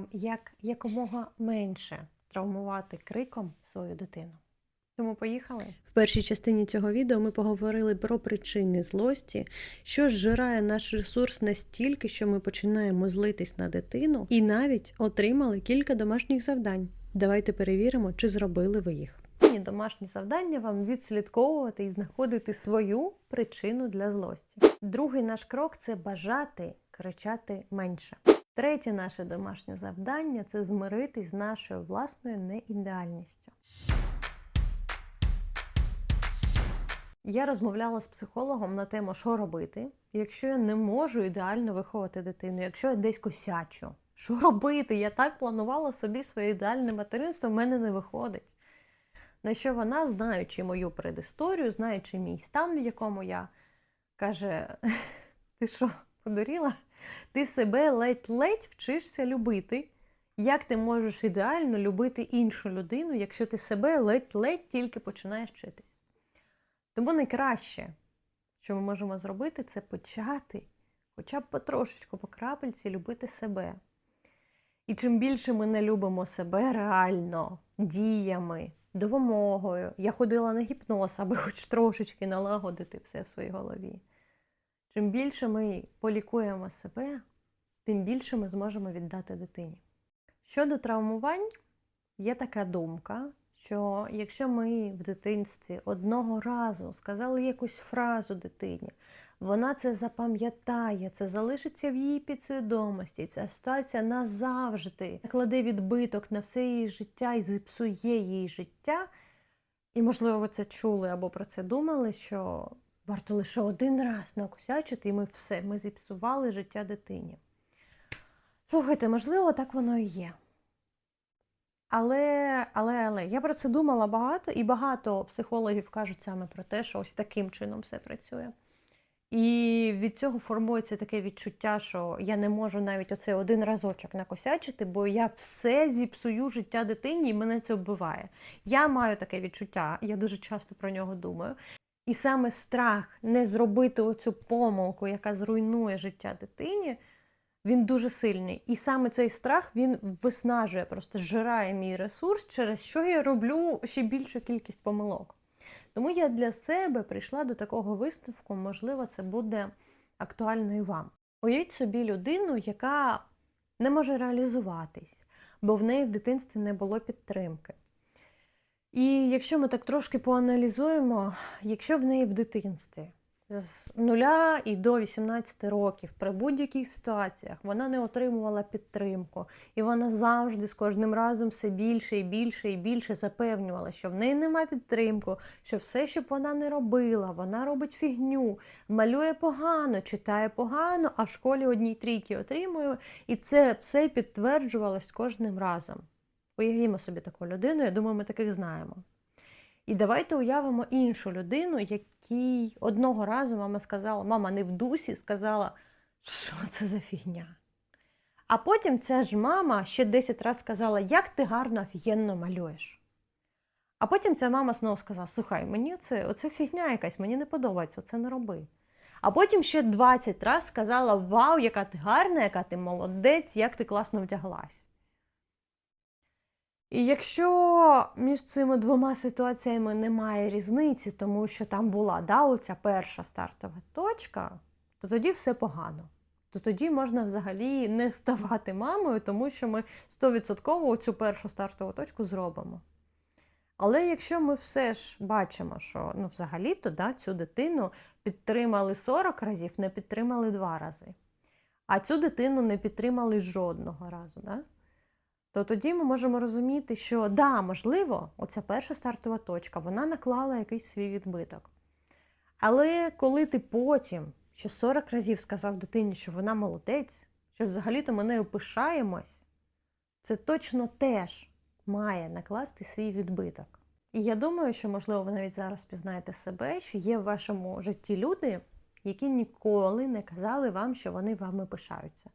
вам, як якомога менше травмувати криком свою дитину. Тому поїхали. В першій частині цього відео ми поговорили про причини злості, що зжирає наш ресурс настільки, що ми починаємо злитись на дитину, і навіть отримали кілька домашніх завдань. Давайте перевіримо, чи зробили ви їх. Домашнє завдання вам відслідковувати і знаходити свою причину для злості. Другий наш крок це бажати кричати менше. Третє наше домашнє завдання це змиритись з нашою власною неідеальністю. Я розмовляла з психологом на тему, що робити, якщо я не можу ідеально виховати дитину, якщо я десь косячу. Що робити? Я так планувала собі своє ідеальне материнство, в мене не виходить. На що вона, знаючи мою предісторію, знаючи мій стан, в якому я, каже: Ти що, подуріла? Ти себе ледь-ледь вчишся любити. Як ти можеш ідеально любити іншу людину, якщо ти себе ледь-ледь тільки починаєш вчитись? Тому найкраще, що ми можемо зробити, це почати хоча б потрошечку, по крапельці любити себе. І чим більше ми не любимо себе реально, діями, допомогою. Я ходила на гіпноз, аби хоч трошечки налагодити все в своїй голові. Чим більше ми полікуємо себе, тим більше ми зможемо віддати дитині. Щодо травмувань, є така думка, що якщо ми в дитинстві одного разу сказали якусь фразу дитині, вона це запам'ятає, це залишиться в її підсвідомості. Ця ситуація назавжди кладе відбиток на все її життя і зіпсує її життя. І, можливо, ви це чули або про це думали, що варто лише один раз накосячити, і ми все, ми зіпсували життя дитині. Слухайте, можливо, так воно і є. Але, але, але я про це думала багато, і багато психологів кажуть саме про те, що ось таким чином все працює. І від цього формується таке відчуття, що я не можу навіть оцей один разочок накосячити, бо я все зіпсую життя дитині, і мене це вбиває. Я маю таке відчуття, я дуже часто про нього думаю. І саме страх не зробити оцю помилку, яка зруйнує життя дитині, він дуже сильний. І саме цей страх він виснажує, просто зжирає мій ресурс, через що я роблю ще більшу кількість помилок. Тому я для себе прийшла до такого висновку, можливо, це буде актуально і вам. Уявіть собі людину, яка не може реалізуватись, бо в неї в дитинстві не було підтримки. І якщо ми так трошки поаналізуємо, якщо в неї в дитинстві з нуля і до 18 років при будь-яких ситуаціях вона не отримувала підтримку, і вона завжди з кожним разом все більше і більше і більше запевнювала, що в неї немає підтримку, що все, що б вона не робила, вона робить фігню, малює погано, читає погано, а в школі одній трійки отримує, і це все підтверджувалось кожним разом. Уявімо собі таку людину, я думаю, ми таких знаємо. І давайте уявимо іншу людину, якій одного разу мама сказала, мама не в дусі, сказала, що це за фігня. А потім ця ж мама ще 10 разів сказала, як ти гарно офігенно малюєш. А потім ця мама знову сказала: слухай, мені це оце фігня якась, мені не подобається, це не роби. А потім ще 20 разів сказала: Вау, яка ти гарна, яка ти молодець, як ти класно вдяглась. І якщо між цими двома ситуаціями немає різниці, тому що там була да, оця перша стартова точка, то тоді все погано. То тоді можна взагалі не ставати мамою, тому що ми 100% цю першу стартову точку зробимо. Але якщо ми все ж бачимо, що ну, взагалі-то да, цю дитину підтримали 40 разів, не підтримали 2 рази, а цю дитину не підтримали жодного разу. Да? То тоді ми можемо розуміти, що да, можливо, оця перша стартова точка, вона наклала якийсь свій відбиток. Але коли ти потім ще 40 разів сказав дитині, що вона молодець, що взагалі-то ми нею пишаємось, це точно теж має накласти свій відбиток. І я думаю, що, можливо, ви навіть зараз пізнаєте себе, що є в вашому житті люди, які ніколи не казали вам, що вони вами пишаються.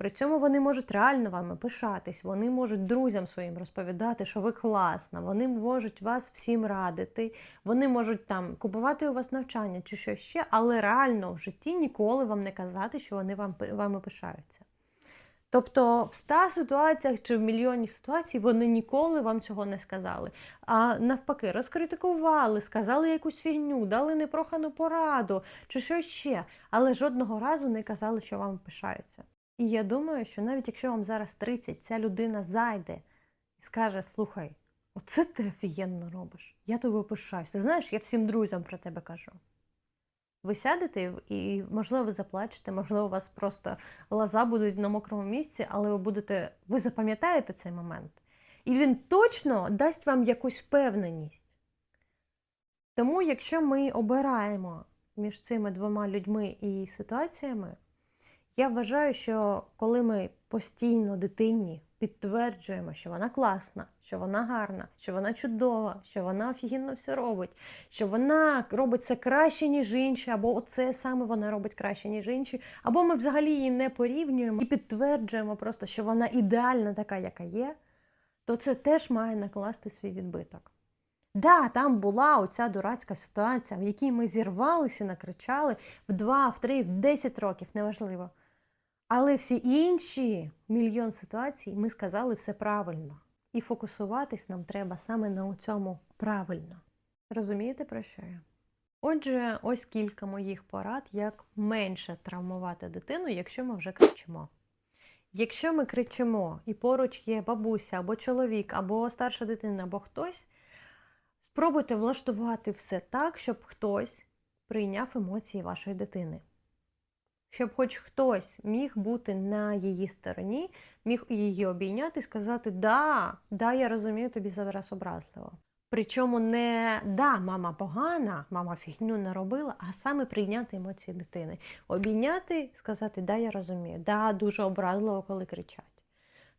При цьому вони можуть реально вами пишатись, вони можуть друзям своїм розповідати, що ви класна, вони можуть вас всім радити, вони можуть там купувати у вас навчання чи що ще, але реально в житті ніколи вам не казати, що вони вам, вами пишаються. Тобто в 100 ситуаціях чи в мільйоні ситуацій вони ніколи вам цього не сказали. А навпаки, розкритикували, сказали якусь фігню, дали непрохану пораду чи щось ще, але жодного разу не казали, що вам пишаються. І я думаю, що навіть якщо вам зараз 30, ця людина зайде і скаже: слухай, оце ти офігенно робиш, я тобі пишаюсь. Ти знаєш, я всім друзям про тебе кажу. Ви сядете і, можливо, ви заплачете, можливо, у вас просто лаза будуть на мокрому місці, але ви будете, ви запам'ятаєте цей момент. І він точно дасть вам якусь впевненість. Тому, якщо ми обираємо між цими двома людьми і ситуаціями, я вважаю, що коли ми постійно дитині підтверджуємо, що вона класна, що вона гарна, що вона чудова, що вона офігенно все робить, що вона робить це краще, ніж інші, або оце саме вона робить краще, ніж інші, або ми взагалі її не порівнюємо і підтверджуємо просто, що вона ідеальна така, яка є, то це теж має накласти свій відбиток. Да, там була оця дурацька ситуація, в якій ми зірвалися, накричали в 2, в 3, в 10 років, неважливо. Але всі інші мільйон ситуацій ми сказали все правильно. І фокусуватись нам треба саме на цьому правильно. Розумієте, про що я? Отже, ось кілька моїх порад, як менше травмувати дитину, якщо ми вже кричимо. Якщо ми кричимо і поруч є бабуся або чоловік, або старша дитина, або хтось, спробуйте влаштувати все так, щоб хтось прийняв емоції вашої дитини. Щоб хоч хтось міг бути на її стороні, міг її обійняти і сказати: Да, да, я розумію, тобі зараз образливо. Причому не да, мама погана, мама фігню не робила, а саме прийняти емоції дитини. Обійняти, сказати, да, я розумію, да, дуже образливо, коли кричать.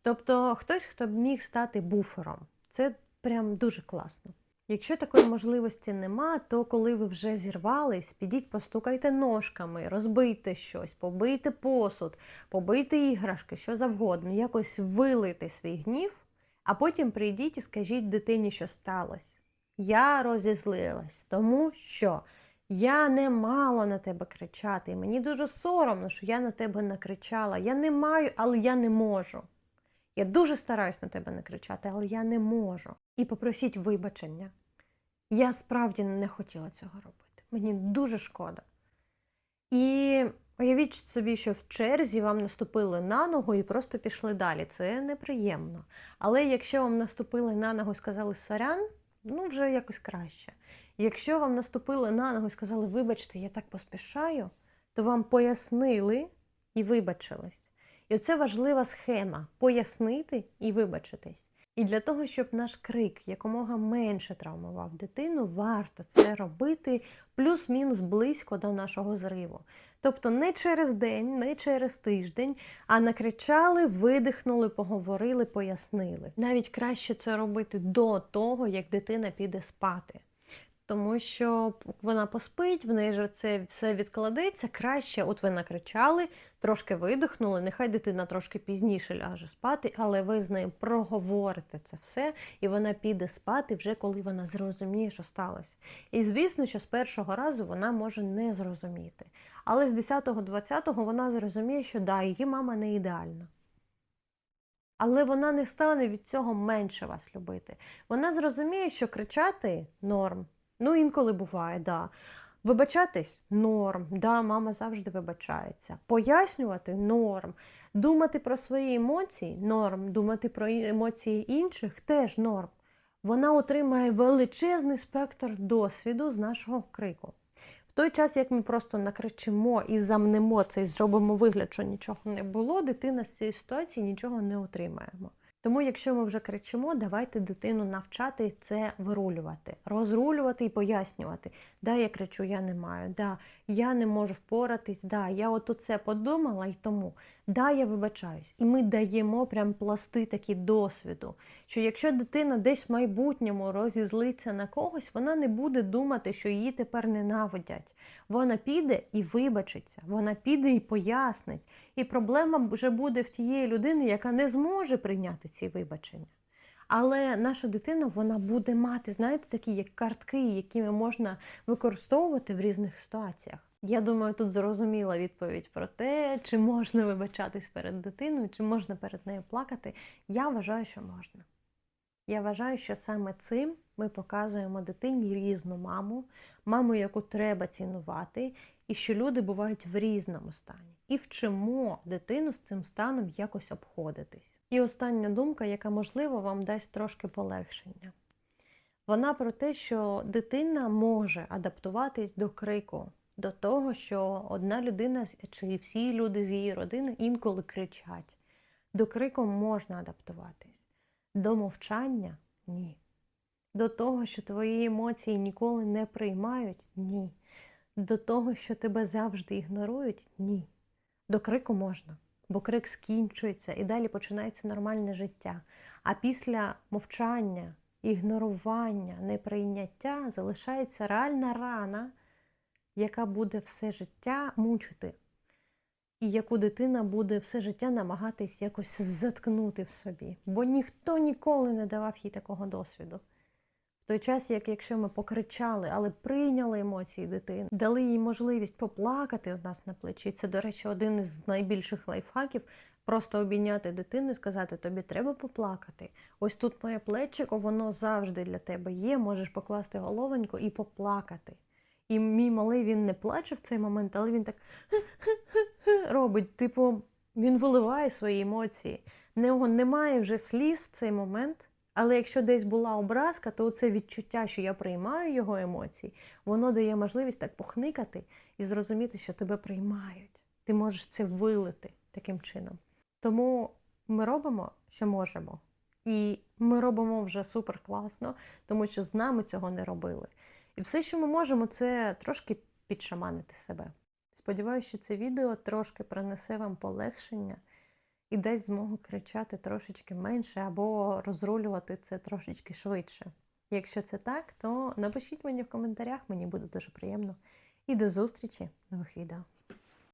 Тобто хтось, хто б міг стати буфером. Це прям дуже класно. Якщо такої можливості нема, то коли ви вже зірвались, підіть, постукайте ножками, розбийте щось, побийте посуд, побийте іграшки, що завгодно, якось вилийте свій гнів, а потім прийдіть і скажіть дитині, що сталося. Я розізлилась, тому що я не мала на тебе кричати, і мені дуже соромно, що я на тебе накричала. Я не маю, але я не можу. Я дуже стараюсь на тебе не кричати, але я не можу. І попросіть вибачення. Я справді не хотіла цього робити. Мені дуже шкода. І уявіть собі, що в черзі вам наступили на ногу і просто пішли далі. Це неприємно. Але якщо вам наступили на ногу і сказали сорян, ну вже якось краще. Якщо вам наступили на ногу і сказали, вибачте, я так поспішаю, то вам пояснили і вибачились. І це важлива схема пояснити і вибачитись. І для того, щоб наш крик якомога менше травмував дитину, варто це робити плюс-мінус близько до нашого зриву. Тобто не через день, не через тиждень, а накричали, видихнули, поговорили, пояснили. Навіть краще це робити до того, як дитина піде спати. Тому що вона поспить, в неї ж це все відкладеться. Краще, от ви накричали, трошки видихнули, нехай дитина трошки пізніше ляже спати, але ви з нею проговорите це все, і вона піде спати вже коли вона зрозуміє, що сталося. І звісно, що з першого разу вона може не зрозуміти. Але з 10-20 вона зрозуміє, що да, її мама не ідеальна. Але вона не стане від цього менше вас любити. Вона зрозуміє, що кричати норм. Ну, інколи буває, да. Вибачатись норм, да, мама завжди вибачається. Пояснювати норм. Думати про свої емоції норм. Думати про емоції інших теж норм. Вона отримає величезний спектр досвіду з нашого крику. В той час, як ми просто накричимо і замнемо це і зробимо вигляд, що нічого не було, дитина з цієї ситуації нічого не отримаємо. Тому, якщо ми вже кричимо, давайте дитину навчати це вирулювати, розрулювати і пояснювати. Да, я кричу, я не маю, да, я не можу впоратись, да, я от це подумала і тому. Да, я вибачаюсь. І ми даємо прям пласти такі досвіду, що якщо дитина десь в майбутньому розізлиться на когось, вона не буде думати, що її тепер ненавидять. Вона піде і вибачиться, вона піде і пояснить. І проблема вже буде в тієї людини, яка не зможе прийняти ці вибачення. Але наша дитина вона буде мати, знаєте, такі як картки, якими можна використовувати в різних ситуаціях. Я думаю, тут зрозуміла відповідь про те, чи можна вибачатись перед дитиною, чи можна перед нею плакати. Я вважаю, що можна. Я вважаю, що саме цим ми показуємо дитині різну маму, маму, яку треба цінувати, і що люди бувають в різному стані. І вчимо дитину з цим станом якось обходитись. І остання думка, яка, можливо, вам дасть трошки полегшення. Вона про те, що дитина може адаптуватись до крику, до того, що одна людина чи всі люди з її родини інколи кричать. До крику можна адаптуватись. До мовчання ні. До того, що твої емоції ніколи не приймають ні. До того, що тебе завжди ігнорують ні. До крику можна, бо крик скінчується і далі починається нормальне життя. А після мовчання, ігнорування, неприйняття залишається реальна рана, яка буде все життя мучити, і яку дитина буде все життя намагатись якось заткнути в собі, бо ніхто ніколи не давав їй такого досвіду. В той час, як якщо ми покричали, але прийняли емоції дитини, дали їй можливість поплакати у нас на плечі. Це, до речі, один із найбільших лайфхаків просто обійняти дитину і сказати: тобі треба поплакати. Ось тут моє плечико, воно завжди для тебе є. Можеш покласти головоньку і поплакати. І мій малий він не плаче в цей момент, але він так робить. Типу, він виливає свої емоції. Нього немає вже сліз в цей момент. Але якщо десь була образка, то це відчуття, що я приймаю його емоції, воно дає можливість так похникати і зрозуміти, що тебе приймають. Ти можеш це вилити таким чином. Тому ми робимо, що можемо. І ми робимо вже супер класно, тому що з нами цього не робили. І все, що ми можемо, це трошки підшаманити себе. Сподіваюся, що це відео трошки принесе вам полегшення і дасть змогу кричати трошечки менше або розрулювати це трошечки швидше. Якщо це так, то напишіть мені в коментарях, мені буде дуже приємно. І до зустрічі в нових відео.